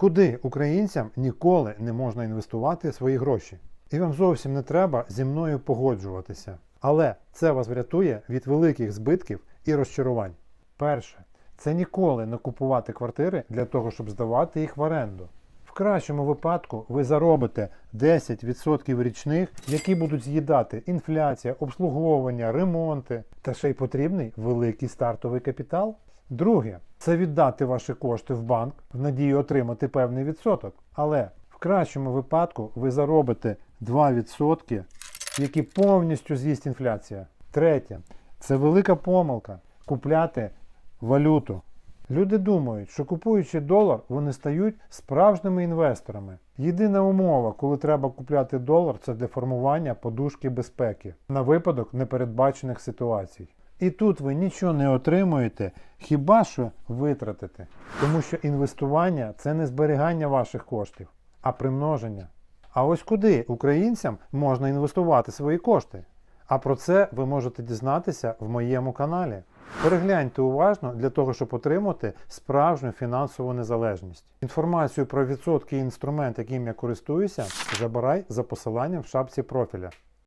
Куди українцям ніколи не можна інвестувати свої гроші? І вам зовсім не треба зі мною погоджуватися. Але це вас врятує від великих збитків і розчарувань. Перше, це ніколи не купувати квартири для того, щоб здавати їх в оренду. В кращому випадку ви заробите 10% річних, які будуть з'їдати інфляція, обслуговування, ремонти, та ще й потрібний великий стартовий капітал. Друге, це віддати ваші кошти в банк в надії отримати певний відсоток. Але в кращому випадку ви заробите 2%, які повністю з'їсть інфляція. Третє, це велика помилка купляти валюту. Люди думають, що купуючи долар, вони стають справжніми інвесторами. Єдина умова, коли треба купляти долар, це для формування подушки безпеки на випадок непередбачених ситуацій. І тут ви нічого не отримуєте, хіба що витратите. Тому що інвестування це не зберігання ваших коштів, а примноження. А ось куди українцям можна інвестувати свої кошти? А про це ви можете дізнатися в моєму каналі. Перегляньте уважно для того, щоб отримати справжню фінансову незалежність. Інформацію про відсотки і інструмент, яким я користуюся, забирай за посиланням в шапці профіля.